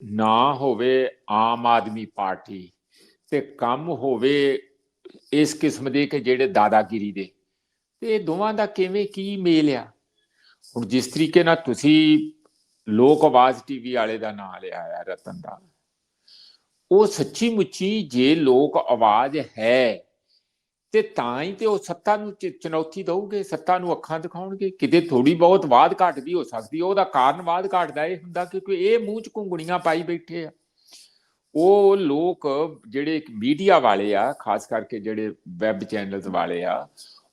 ਨਾ ਹੋਵੇ ਆਮ ਆਦਮੀ ਪਾਰਟੀ ਤੇ ਕੰਮ ਹੋਵੇ ਇਸ ਕਿਸਮ ਦੇ ਕਿ ਜਿਹੜੇ ਦਾਦਾਗਿਰੀ ਦੇ, ਤੇ ਇਹ ਦੋਵਾਂ ਦਾ ਕਿਵੇਂ ਕੀ ਮੇਲ ਆ? ਹੁਣ ਜਿਸ ਤਰੀਕੇ ਨਾਲ ਤੁਸੀਂ ਲੋਕ ਆਵਾਜ਼ ਟੀਵੀ ਵਾਲੇ ਦਾ ਨਾਮ ਲਿਆ ਆ ਰਤਨ ਦਾ, ਉਹ ਸੱਚੀ ਮੁੱਚੀ ਜੇ ਲੋਕ ਆਵਾਜ਼ ਹੈ ਤੇ ਤਾਂ ਹੀ ਤੇ ਉਹ ਸੱਤਾ ਨੂੰ ਚੁਣੌਤੀ ਦਊਗੇ, ਸੱਤਾ ਨੂੰ ਅੱਖਾਂ ਦਿਖਾਉਣਗੇ। ਕਿਤੇ ਥੋੜੀ ਬਹੁਤ ਬਾਦ ਘਾਟ ਵੀ ਹੋ ਸਕਦੀ, ਉਹਦਾ ਕਾਰਨ ਬਾਦ ਘਾਟ ਦਾ ਇਹ ਹੁੰਦਾ ਕਿਉਂਕਿ ਇਹ ਮੂੰਹ ਚ ਘੁੰਗਣੀਆਂ ਪਾਈ ਬੈਠੇ ਆ। ਉਹ ਲੋਕ ਜਿਹੜੇ ਮੀਡੀਆ ਵਾਲੇ ਆ, ਖਾਸ ਕਰਕੇ ਜਿਹੜੇ ਵੈਬ ਚੈਨਲਸ ਵਾਲੇ ਆ,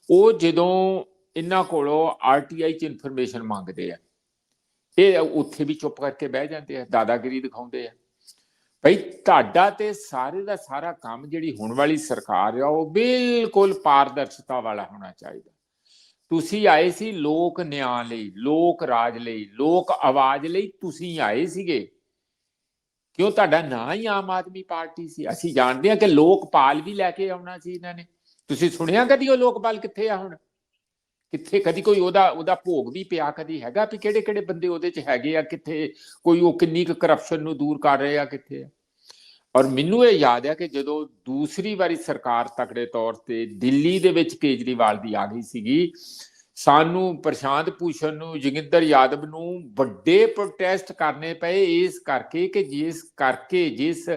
ਉਹ ਜਦੋਂ ਇਹਨਾਂ ਕੋਲੋਂ ਆਰਟੀਆਈ ਚ ਇਨਫੋਰਮੇਸ਼ਨ ਮੰਗਦੇ ਆ, ਇਹ ਉੱਥੇ ਵੀ ਚੁੱਪ ਕਰਕੇ ਬਹਿ ਜਾਂਦੇ ਆ, ਦਾਦਾਗਿਰੀ ਦਿਖਾਉਂਦੇ ਆ। ਭਈ, ਤੁਹਾਡਾ ਤੇ ਸਾਰੇ ਦਾ ਸਾਰਾ ਕੰਮ ਜਿਹੜੀ ਹੋਣ ਵਾਲੀ ਸਰਕਾਰ ਆ, ਉਹ ਬਿਲਕੁਲ ਪਾਰਦਰਸ਼ਤਾ ਵਾਲਾ ਹੋਣਾ ਚਾਹੀਦਾ। ਤੁਸੀਂ ਆਏ ਸੀ ਲੋਕ ਨਿਆਂ ਲਈ, ਲੋਕ ਰਾਜ ਲਈ, ਲੋਕ ਆਵਾਜ਼ ਲਈ ਤੁਸੀਂ ਆਏ ਸੀਗੇ। ਕਿਉਂ ਤੁਹਾਡਾ ਨਾਂ ਹੀ ਆਮ ਆਦਮੀ ਪਾਰਟੀ ਸੀ? ਅਸੀਂ ਜਾਣਦੇ ਹਾਂ ਕਿ ਲੋਕਪਾਲ ਵੀ ਲੈ ਕੇ ਆਉਣਾ ਸੀ ਇਹਨਾਂ ਨੇ। ਤੁਸੀਂ ਸੁਣਿਆ ਕਦੀ ਉਹ ਲੋਕਪਾਲ ਕਿੱਥੇ ਆ ਹੁਣ? ਕਿੱਥੇ ਕਦੀ ਕੋਈ ਉਹਦਾ ਉਹਦਾ ਭੋਗ ਵੀ ਪਿਆ, ਕਦੀ ਹੈਗਾ ਵੀ ਕਿਹੜੇ ਕਿਹੜੇ ਬੰਦੇ ਉਹਦੇ ਚ ਹੈਗੇ ਆ, ਕਿੱਥੇ ਕੋਈ ਉਹ ਕਿੰਨੀ ਕੁ ਕਰਪਸ਼ਨ ਨੂੰ ਦੂਰ ਕਰ ਰਹੇ ਆ, ਕਿੱਥੇ ਆ? ਔਰ ਮੈਨੂੰ ਇਹ ਯਾਦ ਹੈ ਕਿ ਜਦੋਂ ਦੂਸਰੀ ਵਾਰੀ ਸਰਕਾਰ ਤਕੜੇ ਤੌਰ ਤੇ ਦਿੱਲੀ ਦੇ ਵਿੱਚ ਕੇਜਰੀਵਾਲ ਦੀ ਆ ਗਈ ਸੀਗੀ, ਸਾਨੂੰ ਪ੍ਰਸ਼ਾਂਤ ਭੂਸ਼ਣ ਨੂੰ, ਜੋਗਿੰਦਰ ਯਾਦਵ ਨੂੰ ਵੱਡੇ ਪ੍ਰੋਟੈਸਟ ਕਰਨੇ ਪਏ ਇਸ ਕਰਕੇ ਕਿ ਜਿਸ ਕਰਕੇ, ਜਿਸ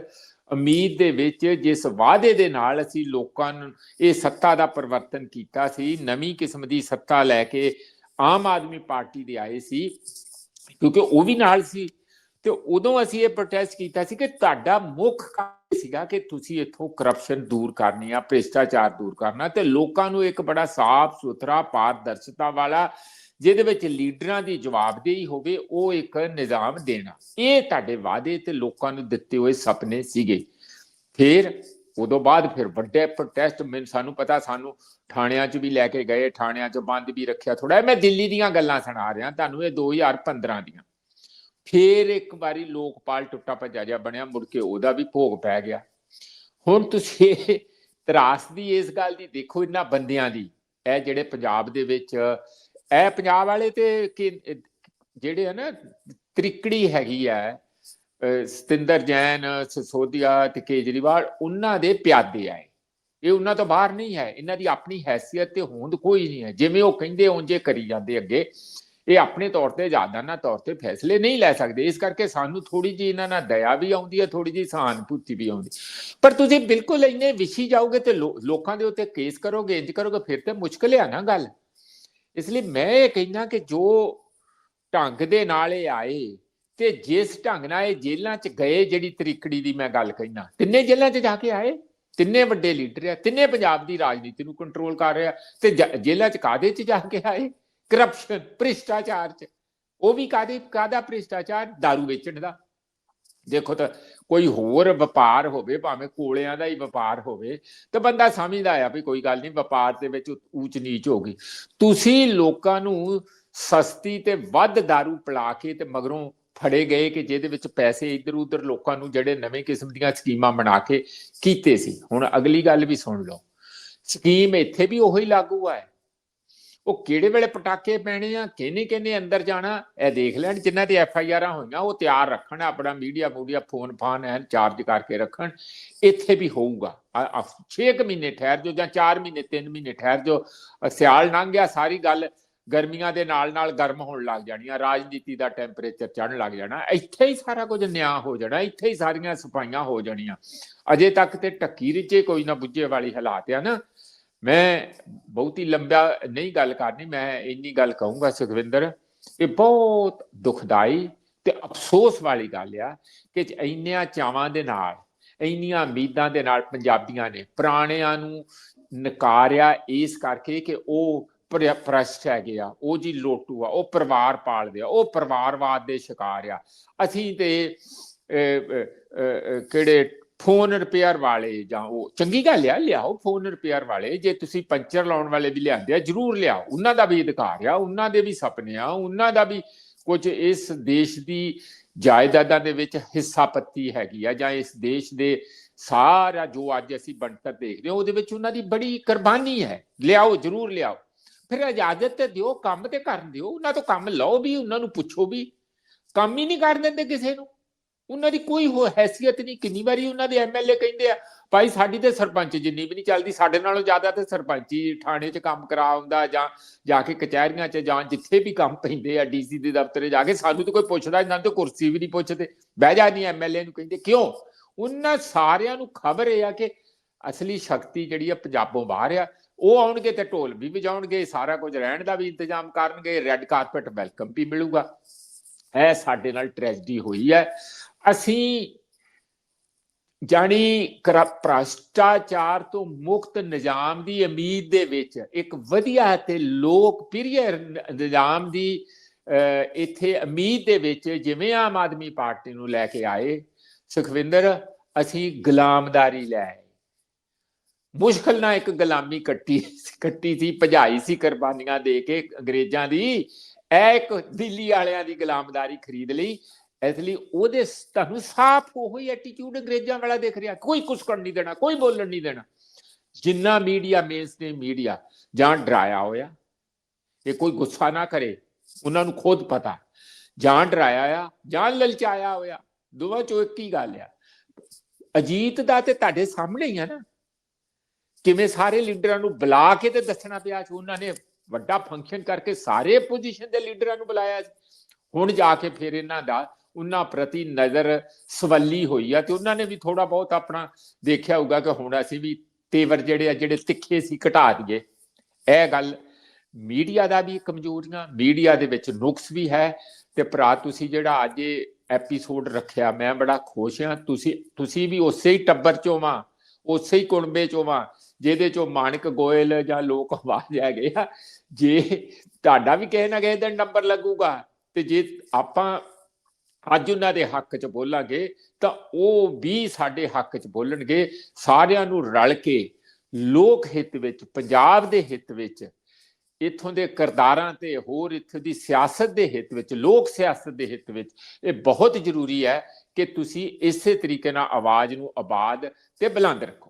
ਉਮੀਦ ਦੇ ਵਿੱਚ ਜਿਸ ਵਾਅਦੇ ਦੇ ਨਾਲ ਅਸੀਂ ਲੋਕਾਂ ਨੂੰ ਇਹ ਸੱਤਾ ਦਾ ਪਰਿਵਰਤਨ ਕੀਤਾ ਸੀ, ਨਵੀਂ ਕਿਸਮ ਦੀ ਸੱਤਾ ਲੈ ਕੇ ਆਮ ਆਦਮੀ ਪਾਰਟੀ ਦੇ ਆਏ ਸੀ, ਕਿਉਂਕਿ ਉਹ ਵੀ ਨਾਲ ਸੀ ਤੇ ਉਦੋਂ ਅਸੀਂ ਇਹ ਪ੍ਰੋਟੈਸਟ ਕੀਤਾ ਸੀ ਕਿ ਤੁਹਾਡਾ ਮੁੱਖ ਕੰਮ ਸੀਗਾ ਕਿ ਤੁਸੀਂ ਇੱਥੋਂ ਕਰਪਸ਼ਨ ਦੂਰ ਕਰਨੀ ਆ, ਭ੍ਰਿਸ਼ਟਾਚਾਰ ਦੂਰ ਕਰਨਾ ਤੇ ਲੋਕਾਂ ਨੂੰ ਇੱਕ ਬੜਾ ਸਾਫ਼ ਸੁਥਰਾ ਪਾਰਦਰਸ਼ਤਾ ਵਾਲਾ ਜਿਹਦੇ ਵਿੱਚ ਲੀਡਰਾਂ ਦੀ ਜਵਾਬਦੇਹੀ ਹੋਵੇ, ਉਹ ਇੱਕ ਨਿਜ਼ਾਮ ਦੇਣਾ। ਇਹ ਤੁਹਾਡੇ ਵਾਅਦੇ ਤੇ ਲੋਕਾਂ ਨੂੰ ਦਿੱਤੇ ਹੋਏ ਸੁਪਨੇ ਸੀਗੇ। ਫਿਰ ਉਦੋਂ ਬਾਅਦ ਫਿਰ ਵੱਡੇ ਪ੍ਰੋਟੈਸਟ ਮੈਂ ਸਾਨੂੰ ਪਤਾ, ਸਾਨੂੰ ਥਾਣਿਆਂ 'ਚ ਵੀ ਲੈ ਕੇ ਗਏ, ਥਾਣਿਆਂ 'ਚ ਬੰਦ ਵੀ ਰੱਖਿਆ ਥੋੜਾ ਮੈਂ ਦਿੱਲੀ ਦੀਆਂ ਗੱਲਾਂ ਸੁਣਾ ਰਿਹਾ ਤੁਹਾਨੂੰ, ਇਹ 2015 ਦੀਆਂ। ਫੇਰ ਇੱਕ ਵਾਰੀ ਲੋਕਪਾਲ ਟੁੱਟਾ ਭੱਜਾ ਜਿਹਾ ਬਣਿਆ, ਮੁੜ ਕੇ ਉਹਦਾ ਵੀ ਭੋਗ ਪੈ ਗਿਆ। ਹੁਣ ਤੁਸੀਂ ਤਰਾਸ ਦੀ ਇਸ ਗੱਲ ਦੀ ਦੇਖੋ, ਇਹਨਾਂ ਬੰਦਿਆਂ ਦੀ। ਇਹ ਜਿਹੜੇ ਪੰਜਾਬ ਦੇ ਵਿੱਚ ਇਹ ਪੰਜਾਬ ਵਾਲੇ ਤੇ ਕਿ, ਜਿਹੜੇ ਆ ਨਾ, ਤ੍ਰਿਕੜੀ ਹੈਗੀ ਆ ਸਤਿੰਦਰ ਜੈਨ ਸਸੋਦੀਆ ਤੇ ਕੇਜਰੀਵਾਲ, ਉਹਨਾਂ ਦੇ ਪਿਆਦੇ ਆਏ ਇਹ। ਉਹਨਾਂ ਤੋਂ ਬਾਹਰ ਨਹੀਂ ਹੈ। ਇਹਨਾਂ ਦੀ ਆਪਣੀ ਹੈਸੀਅਤ ਤੇ ਹੋਂਦ ਕੋਈ ਨਹੀਂ ਹੈ। ਜਿਵੇਂ ਉਹ ਕਹਿੰਦੇ ਉਂਝੇ ਕਰੀ ਜਾਂਦੇ ਅੱਗੇ, ਇਹ ਆਪਣੇ ਤੌਰ ਤੇ ਆਜ਼ਾਦਾਨਾ ਤੌਰ ਤੇ ਫੈਸਲੇ ਨਹੀਂ ਲੈ ਸਕਦੇ। ਇਸ ਕਰਕੇ ਸਾਨੂੰ ਥੋੜੀ ਜੀ ਇਹਨਾਂ ਨਾਲ ਦਇਆ ਵੀ ਆਉਂਦੀ ਹੈ ਥੋੜੀ ਜੀ ਸਹਾਨੁਭੂਤੀ ਵੀ ਆਉਂਦੀ। ਪਰ ਤੁਸੀਂ ਬਿਲਕੁਲ ਇੰਨੇ ਵਿਛੀ ਜਾਓਗੇ ਤੇ ਲੋ- ਲੋਕਾਂ ਦੇ ਉੱਤੇ ਕੇਸ ਕਰੋਗੇ, ਇੰਜ ਕਰੋਗੇ, ਫਿਰ ਤੇ ਮੁਸ਼ਕਲ ਆ ਨਾ ਗੱਲ। ਇਸ ਲਈ ਮੈਂ ਇਹ ਕਹਿੰਦਾ ਕਿ ਜੋ ਢੰਗ ਦੇ ਨਾਲ ਇਹ ਆਏ ਤੇ ਜਿਸ ਢੰਗ ਨਾਲ ਇਹ ਜੇਲ੍ਹਾਂ 'ਚ ਗਏ ਜਿਹੜੀ ਤਰੀਕੜੀ ਦੀ ਮੈਂ ਗੱਲ ਕਹਿਣਾ ਤਿੰਨੇ ਜੇਲ੍ਹਾਂ 'ਚ ਜਾ ਕੇ ਆਏ? ਤਿੰਨੇ ਵੱਡੇ ਲੀਡਰ ਆ, ਤਿੰਨੇ ਪੰਜਾਬ ਦੀ ਰਾਜਨੀਤੀ ਨੂੰ ਕੰਟਰੋਲ ਕਰ ਰਿਹਾ ਤੇ ਜੇਲ੍ਹਾਂ 'ਚ ਕਾਦੇ 'ਚ ਜਾ ਕੇ ਆਏ? ਕਰਪਸ਼ਨ ਭ੍ਰਿਸ਼ਟਾਚਾਰ 'ਚ। ਉਹ ਵੀ ਕਾਦੇ ਕਾਦਾ ਭ੍ਰਿਸ਼ਟਾਚਾਰ? दारू ਵੇਚਣ ਦਾ। ਦੇਖੋ ਤਾਂ ਕੋਈ ਹੋਰ ਵਪਾਰ ਹੋਵੇ, ਭਾਵੇਂ ਕੋਲਿਆਂ ਦਾ ਹੀ ਵਪਾਰ ਹੋਵੇ, ਤਾਂ ਬੰਦਾ ਸਮਝਦਾ ਆ ਵੀ ਕੋਈ ਗੱਲ ਨਹੀਂ, ਵਪਾਰ ਦੇ ਵਿੱਚ ਊਚ ਨੀਚ ਹੋ ਗਈ। ਤੁਸੀਂ ਲੋਕਾਂ ਨੂੰ ਸਸਤੀ ਤੇ ਵੱਧ दारू ਪਿਲਾ ਕੇ ਤੇ ਮਗਰੋਂ ਫੜੇ ਗਏ ਕਿ ਜਿਹਦੇ ਵਿੱਚ ਪੈਸੇ ਇੱਧਰ ਉੱਧਰ ਲੋਕਾਂ ਨੂੰ ਜਿਹੜੇ ਨਵੇਂ ਕਿਸਮ ਦੀਆਂ ਸਕੀਮਾਂ ਬਣਾ ਕੇ ਕੀਤੇ ਸੀ। ਹੁਣ ਅਗਲੀ ਗੱਲ ਵੀ ਸੁਣ ਲਓ। ਸਕੀਮ ਇੱਥੇ ਵੀ ਉਹੀ ਲਾਗੂ ਆ। ਉਹ ਕਿਹੜੇ ਵੇਲੇ ਪਟਾਕੇ ਪੈਣੇ ਆ, ਕਿਹਨੇ ਕਿਹਨੇ ਅੰਦਰ ਜਾਣਾ, ਇਹ ਦੇਖ ਲੈਣ, ਜਿਨ੍ਹਾਂ ਦੀ ਐਫ ਆਈ ਆਰਾਂ ਹੋਈਆਂ, ਉਹ ਤਿਆਰ ਰੱਖਣ, ਆਪਣਾ ਮੀਡੀਆ ਮੂਡੀਆ ਫੋਨ ਫਾਨ ਐਨ ਚਾਰਜ ਕਰਕੇ ਰੱਖਣ, ਇੱਥੇ ਵੀ ਹੋਊਗਾ। 6 ਮਹੀਨੇ ਠਹਿਰ ਜੋ ਜਾਂ 4 ਮਹੀਨੇ 3 ਮਹੀਨੇ ਠਹਿਰ ਜੋ ਸਿਆਲ ਲੰਘ ਗਿਆ, ਸਾਰੀ ਗੱਲ ਗਰਮੀਆਂ ਦੇ ਨਾਲ ਨਾਲ ਗਰਮ ਹੋਣ ਲੱਗ ਜਾਣੀਆਂ ਰਾਜਨੀਤੀ ਦਾ ਟੈਂਪਰੇਚਰ ਚੜ੍ਹਨ ਲੱਗ ਜਾਣਾ, ਇੱਥੇ ਹੀ ਸਾਰਾ ਕੁਝ ਨਿਆਂ ਹੋ ਜਾਣਾ, ਇੱਥੇ ਹੀ ਸਾਰੀਆਂ ਸਫਾਈਆਂ ਹੋ ਜਾਣੀਆਂ। ਅਜੇ ਤੱਕ ਤੇ ਟੱਕੀ ਰਿਚੇ ਕੋਈ ਨਾ ਬੁੱਝੇ ਵਾਲੀ ਹਾਲਾਤ ਆ ਨਾ। ਮੈਂ ਬਹੁਤੀ ਲੰਬਾ ਨਹੀਂ ਗੱਲ ਕਰਨੀ, ਮੈਂ ਇੰਨੀ ਗੱਲ ਕਹੂੰਗਾ ਸੁਖਵਿੰਦਰ ਇਹ ਬਹੁਤ ਦੁਖਦਾਈ ਤੇ ਅਫਸੋਸ ਵਾਲੀ ਗੱਲ ਆ ਕਿ ਇੰਨਿਆਂ ਚਾਵਾਂ ਦੇ ਨਾਲ, ਇੰਨੀਆਂ ਉਮੀਦਾਂ ਦੇ ਨਾਲ ਪੰਜਾਬੀਆਂ ਨੇ, ਪੁਰਾਣਿਆਂ ਨੂੰ ਨਕਾਰਿਆ ਇਸ ਕਰਕੇ ਕਿ ਉਹ ਪ੍ਰ- ਹੈਗੇ ਆ, ਉਹ ਜੀ ਲੋਟੂ ਆ, ਉਹ ਪਰਿਵਾਰ ਪਾਲਦੇ ਆ, ਉਹ ਪਰਿਵਾਰਵਾਦ ਦੇ ਸ਼ਿਕਾਰ ਆ। ਅਸੀਂ ਤੇ ਕਿਹੜੇ ਫੋਨ ਰਿਪੇਅਰ ਵਾਲੇ ਜਾਂ ਉਹ, ਚੰਗੀ ਗੱਲ ਆ, ਲਿਆਓ ਫੋਨ ਰਿਪੇਅਰ ਵਾਲੇ, ਜੇ ਤੁਸੀਂ ਪੰਚਰ ਲਾਉਣ ਵਾਲੇ ਵੀ ਲਿਆਂਦੇ ਆ, ਜਰੂਰ ਲਿਆਓ। ਉਹਨਾਂ ਦਾ ਵੀ ਅਧਿਕਾਰ ਆ, ਉਹਨਾਂ ਦੇ ਵੀ ਸੁਪਨੇ ਆ, ਉਹਨਾਂ ਦਾ ਵੀ ਕੁਝ ਇਸ ਦੇਸ਼ ਦੀ ਜਾਇਦਾਦਾਂ ਦੇ ਵਿੱਚ ਹਿੱਸਾ ਪੱਤੀ ਹੈਗੀ ਆ, ਜਾਂ ਇਸ ਦੇਸ਼ ਦੇ ਸਾਰਾ ਜੋ ਅੱਜ ਅਸੀਂ ਬਣਤਰ ਦੇਖਦੇ ਹਾਂ, ਉਹਦੇ ਵਿੱਚ ਉਹਨਾਂ ਦੀ ਬੜੀ ਕੁਰਬਾਨੀ ਹੈ। ਲਿਆਓ, ਜਰੂਰ ਲਿਆਓ। ਫਿਰ ਇਜਾਜ਼ਤ ਤੇ ਦਿਓ, ਕੰਮ ਤੇ ਕਰਨ ਦਿਓ, ਉਹਨਾਂ ਤੋਂ ਕੰਮ ਲਓ ਵੀ, ਉਹਨਾਂ ਨੂੰ ਪੁੱਛੋ ਵੀ। ਕੰਮ ਹੀ ਨਹੀਂ ਕਰ ਦਿੰਦੇ ਕਿਸੇ ਨੂੰ। ਉਹਨਾਂ ਦੀ ਕੋਈ ਹੋ ਹੈਸੀਅਤ ਨਹੀਂ, ਕਿੰਨੀ ਵਾਰੀ ਉਹਨਾਂ ਦੇ ਐਮਐਲਏ ਕਹਿੰਦੇ ਆ, ਭਾਈ ਸਾਡੀ ਤੇ ਸਰਪੰਚ ਜਿੰਨੀ ਵੀ ਨਹੀਂ ਚੱਲਦੀ, ਸਾਡੇ ਨਾਲੋਂ ਜ਼ਿਆਦਾ ਤੇ ਸਰਪੰਚੀ ਥਾਣੇ 'ਚ ਕੰਮ ਕਰਾ ਆਉਂਦਾ ਜਾਂ ਜਾ ਕੇ ਕਚਹਿਰੀਆਂ 'ਚ ਜਾਂ ਜਿੱਥੇ ਵੀ ਕੰਮ ਪੈਂਦੇ ਆ ਡੀਸੀ ਦੇ ਦਫ਼ਤਰੇ ਜਾ ਕੇ ਸਾਨੂੰ ਤਾਂ ਕੋਈ ਪੁੱਛਦਾ ਇਹਨਾਂ ਤੇ ਕੁਰਸੀ ਵੀ ਨਹੀਂ ਪੁੱਛਦੇ। ਬਹਿ ਜਾ ਨਹੀਂ ਐਮਐਲਏ ਨੂੰ ਕਹਿੰਦੇ, ਕਿਉਂ? ਉਹਨਾਂ ਸਾਰਿਆਂ ਨੂੰ ਖਬਰ ਇਹ ਆ ਕਿ ਅਸਲੀ ਸ਼ਕਤੀ ਜਿਹੜੀ ਆ ਪੰਜਾਬੋਂ ਬਾਹਰ ਆ, ਉਹ ਆਉਣਗੇ ਤੇ ਢੋਲ ਵੀ ਵਜਾਉਣਗੇ, ਸਾਰਾ ਕੁਝ ਰਹਿਣ ਦਾ ਵੀ ਇੰਤਜ਼ਾਮ ਕਰਨਗੇ ਰੈੱਡ ਕਾਰਪਟ ਵੈਲਕਮ ਵੀ ਮਿਲੂਗਾ। ਇਹ ਸਾਡੇ ਨਾਲ ਟ੍ਰੈਜਡੀ ਹੋਈ ਹੈ। ਅਸੀਂ ਜਾਣੀ ਕਰਪ- ਭ੍ਰਸ਼ਟਾਚਾਰ ਤੋਂ ਮੁਕਤ ਨਿਜ਼ਾਮ ਦੀ ਉਮੀਦ ਦੇ ਵਿੱਚ ਇੱਕ ਵਧੀਆ ਤੇ ਲੋਕ ਪ੍ਰਿਯ ਨਿਜ਼ਾਮ ਦੀ ਇੱਥੇ ਉਮੀਦ ਦੇ ਵਿੱਚ ਜਿਵੇਂ ਆਮ ਆਦਮੀ ਪਾਰਟੀ ਨੂੰ ਲੈ ਕੇ ਆਏ, ਸੁਖਵਿੰਦਰ, ਅਸੀਂ ਗੁਲਾਮਦਾਰੀ ਲੈ ਆਏ। ਮੁਸ਼ਕਲ ਨਾਲ ਇੱਕ ਗੁਲਾਮੀ ਕੱਟੀ ਕੱਟੀ ਸੀ, ਭਜਾਈ ਸੀ ਕੁਰਬਾਨੀਆਂ ਦੇ ਕੇ ਅੰਗਰੇਜ਼ਾਂ ਦੀ, ਇਹ ਇੱਕ ਦਿੱਲੀ ਵਾਲਿਆਂ ਦੀ ਗੁਲਾਮਦਾਰੀ ਖਰੀਦ ਲਈ। ਇਸ ਲਈ ਉਹਦੇ ਤੁਹਾਨੂੰ ਸਾਫ਼ ਉਹੀ ਐਟੀਟਿਊਡ ਅੰਗਰੇਜ਼ਾਂ ਵਾਲਾ ਦੇਖ ਰਿਹਾ, ਕੋਈ ਕੁਛ ਕਰਨ ਨਹੀਂ ਦੇਣਾ, ਕੋਈ ਬੋਲਣ ਨਹੀਂ ਦੇਣਾ। ਜਿੰਨਾ ਮੀਡੀਆ ਮੇਨਸਟ੍ਰੀਮ ਮੀਡੀਆ ਜਾਂ ਡਰਾਇਆ ਹੋਇਆ, ਇਹ ਕੋਈ ਗੁੱਸਾ ਨਾ ਕਰੇ, ਉਹਨਾਂ ਨੂੰ ਖੁਦ ਪਤਾ। ਜਾਂ ਡਰਾਇਆ ਆ, ਜਾਂ ਲਲਚਾਇਆ ਹੋਇਆ, ਦੋਵਾਂ ਚੋਂ ਇੱਕ ਹੀ ਗੱਲ ਆ। ਅਜੀਤ ਦਾ ਤੇ ਤੁਹਾਡੇ ਸਾਹਮਣੇ ਹੀ ਆ ਨਾ। ਕਿਵੇਂ ਸਾਰੇ ਲੀਡਰਾਂ ਨੂੰ ਬੁਲਾ ਕੇ ਤੇ ਦੱਸਣਾ ਪਿਆ ਸੀ, ਉਹਨਾਂ ਨੇ ਵੱਡਾ ਫੰਕਸ਼ਨ ਕਰਕੇ ਸਾਰੇ ਪੋਜੀਸ਼ਨ ਦੇ ਲੀਡਰਾਂ ਨੂੰ ਬੁਲਾਇਆ ਹੁਣ ਜਾ ਕੇ ਫਿਰ ਇਹਨਾਂ ਦਾ ਉਹਨਾਂ ਪ੍ਰਤੀ ਨਜ਼ਰ ਸਵੱਲੀ ਹੋਈ ਆ ਤੇ ਉਹਨਾਂ ਨੇ ਵੀ ਥੋੜਾ ਬਹੁਤ ਆਪਣਾ ਦੇਖਿਆ ਹੋਊਗਾ ਕਿ ਹੁਣ ਅਸੀਂ ਵੀ ਤੇਵਰ ਜਿਹੜੇ ਆ, ਜਿਹੜੇ ਤਿੱਖੇ ਸੀ, ਘਟਾ ਦਈਏ। ਇਹ ਗੱਲ ਮੀਡੀਆ ਦਾ ਵੀ ਕਮਜ਼ੋਰੀਆਂ ਮੀਡੀਆ ਦੇ ਵਿੱਚ ਨੁਕਸ ਵੀ ਹੈ ਤੇ ਭਰਾ ਤੁਸੀਂ ਜਿਹੜਾ ਅੱਜ ਇਹ ਐਪੀਸੋਡ ਰੱਖਿਆ, ਮੈਂ ਬੜਾ ਖੁਸ਼ ਹਾਂ। ਤੁਸੀਂ ਤੁਸੀਂ ਵੀ ਉਸੇ ਹੀ ਟੱਬਰ ਚੋਂ ਵਾਂ, ਉਸੇ ਹੀ ਕੁਣਬੇ ਚੋਂ ਵਾਂ, ਜਿਹਦੇ ਚੋਂ ਮਾਨਕ ਗੋਇਲ ਜਾਂ ਲੋਕ ਆਵਾਜ਼ ਹੈਗੇ ਆ। ਜੇ ਤੁਹਾਡਾ ਵੀ ਕਿਸੇ ਨਾ ਕਿਸੇ ਦਿਨ ਨੰਬਰ ਲੱਗੂਗਾ ਤੇ ਜੇ ਆਪਾਂ ਅੱਜ ਉਹਨਾਂ ਦੇ ਹੱਕ 'ਚ ਬੋਲਾਂਗੇ, ਤਾਂ ਉਹ ਵੀ ਸਾਡੇ ਹੱਕ 'ਚ ਬੋਲਣਗੇ। ਸਾਰਿਆਂ ਨੂੰ ਰਲ ਕੇ ਲੋਕ ਹਿੱਤ ਵਿੱਚ, ਪੰਜਾਬ ਦੇ ਹਿੱਤ ਵਿੱਚ, ਇੱਥੋਂ ਦੇ ਕਰਦਾਰਾਂ ਤੇ ਹੋਰ ਇੱਥੋਂ ਦੀ ਸਿਆਸਤ ਦੇ ਹਿੱਤ ਵਿੱਚ, ਲੋਕ ਸਿਆਸਤ ਦੇ ਹਿੱਤ ਵਿੱਚ, ਇਹ ਬਹੁਤ ਜ਼ਰੂਰੀ ਹੈ ਕਿ ਤੁਸੀਂ ਇਸੇ ਤਰੀਕੇ ਨਾਲ ਆਵਾਜ਼ ਨੂੰ ਆਬਾਦ ਤੇ ਬੁਲੰਦ ਰੱਖੋ।